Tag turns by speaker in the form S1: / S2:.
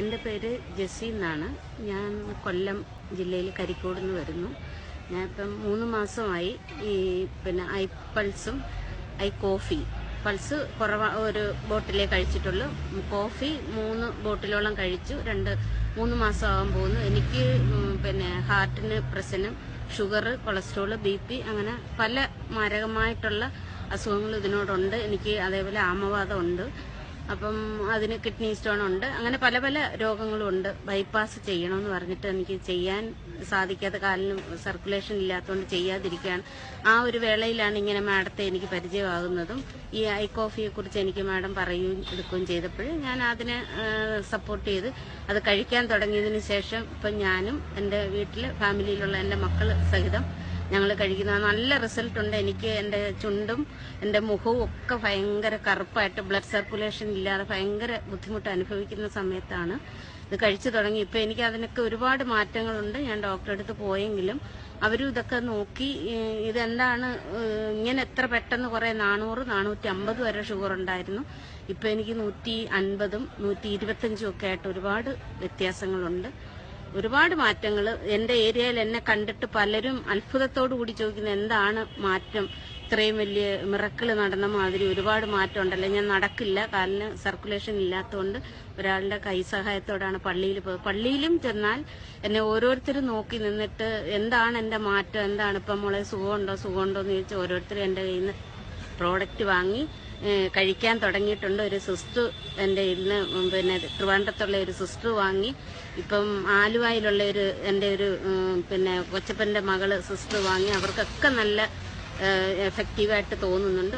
S1: എന്റെ പേര് ജെസ്സി എന്നാണ്. ഞാൻ കൊല്ലം ജില്ലയിൽ കരിക്കോട് നിന്ന് വരുന്നു. ഞാൻ ഇപ്പം മൂന്ന് മാസമായി ഈ പിന്നെ ഐ പൾസും ഐ കോഫി. പൾസ് കുറവാ ഒരു ബോട്ടിലേ കഴിച്ചിട്ടുള്ളൂ. കോഫി മൂന്ന് ബോട്ടിലോളം കഴിച്ചു. രണ്ട് മൂന്ന് മാസം പോകുന്നു. എനിക്ക് പിന്നെ ഹാർട്ടിന് പ്രശ്നം ഷുഗർ കൊളസ്ട്രോൾ ബി പി അങ്ങനെ പല മാരകമായിട്ടുള്ള അസുഖങ്ങൾ ഇതിനോടുണ്ട്. എനിക്ക് അതേപോലെ ആമവാദം ഉണ്ട് അപ്പം അതിന് കിഡ്നി സ്റ്റോൺ ഉണ്ട്. അങ്ങനെ പല പല രോഗങ്ങളും ഉണ്ട്. ബൈപ്പാസ് ചെയ്യണമെന്ന് പറഞ്ഞിട്ട് എനിക്ക് ചെയ്യാൻ സാധിക്കാത്ത കാലിന് സർക്കുലേഷൻ ഇല്ലാത്തതുകൊണ്ട് ചെയ്യാതിരിക്കുകയാണ്. ആ ഒരു വേളയിലാണ് ഇങ്ങനെ മാഡത്തെ എനിക്ക് പരിചയമാകുന്നതും. ഈ ഐ കോഫിയെ കുറിച്ച് എനിക്ക് മാഡം പറയുകയും എടുക്കുകയും ചെയ്തപ്പോൾ ഞാൻ അതിനെ സപ്പോർട്ട് ചെയ്ത് അത് കഴിക്കാൻ തുടങ്ങിയതിന് ശേഷം ഇപ്പം ഞാനും എന്റെ വീട്ടിൽ ഫാമിലിയിലുള്ള എന്റെ മക്കൾ സഹിതം ഞങ്ങൾ കഴിക്കുന്ന നല്ല റിസൾട്ട് ഉണ്ട്. എനിക്ക് എന്റെ ചുണ്ടും എന്റെ മുഖവും ഒക്കെ ഭയങ്കര കറുപ്പായിട്ട് ബ്ലഡ് സർക്കുലേഷൻ ഇല്ലാതെ ഭയങ്കര ബുദ്ധിമുട്ട് അനുഭവിക്കുന്ന സമയത്താണ് ഇത് കഴിച്ചു തുടങ്ങി. ഇപ്പം എനിക്ക് അതിനൊക്കെ ഒരുപാട് മാറ്റങ്ങളുണ്ട്. ഞാൻ ഡോക്ടറെ അടുത്ത് പോയെങ്കിലും അവരും ഇതൊക്കെ നോക്കി ഇതെന്താണ് ഇങ്ങനെ എത്ര പെട്ടെന്ന് കുറെ നാനൂറ് നാനൂറ്റി അമ്പത് വരെ ഷുഗർ ഉണ്ടായിരുന്നു. ഇപ്പം എനിക്ക് നൂറ്റി അൻപതും നൂറ്റി ഇരുപത്തഞ്ചും ഒക്കെ ആയിട്ട് ഒരുപാട് വ്യത്യാസങ്ങളുണ്ട്. ഒരുപാട് മാറ്റങ്ങൾ എന്റെ ഏരിയയിൽ എന്നെ കണ്ടിട്ട് പലരും അത്ഭുതത്തോടു കൂടി ചോദിക്കുന്നത് എന്താണ് മാറ്റം? ഇത്രയും വലിയ മിറക്കിൾ നടന്ന മാതിരി ഒരുപാട് മാറ്റം ഉണ്ടല്ലോ? ഞാൻ നടക്കില്ല കാലിന് സർക്കുലേഷൻ ഇല്ലാത്തതുകൊണ്ട് ഒരാളുടെ കൈ സഹായത്തോടാണ് പള്ളിയിൽ പോയത്. പള്ളിയിലും ചെന്നാൽ എന്നെ ഓരോരുത്തരും നോക്കി നിന്നിട്ട് എന്താണ് എന്റെ മാറ്റം? എന്താണ് ഇപ്പം മോളെ സുഖമുണ്ടോ? സുഖമുണ്ടോ എന്ന് ചോദിച്ചാൽ ഓരോരുത്തരും എന്റെ കയ്യിൽ നിന്ന് പ്രോഡക്റ്റ് വാങ്ങി കഴിക്കാൻ തുടങ്ങിയിട്ടുണ്ട്. ഒരു സിസ്റ്റു എന്റെ ഇന്ന് പിന്നെ ട്രിവാൻഡ്രത്തുള്ള ഒരു സിസ്റ്റു വാങ്ങി. ഇപ്പം ആലുവായിലുള്ള ഒരു എന്റെ ഒരു പിന്നെ കൊച്ചപ്പന്റെ മകൾ സിസ്റ്റു വാങ്ങി. അവർക്കൊക്കെ നല്ല എഫക്റ്റീവായിട്ട് തോന്നുന്നുണ്ട്.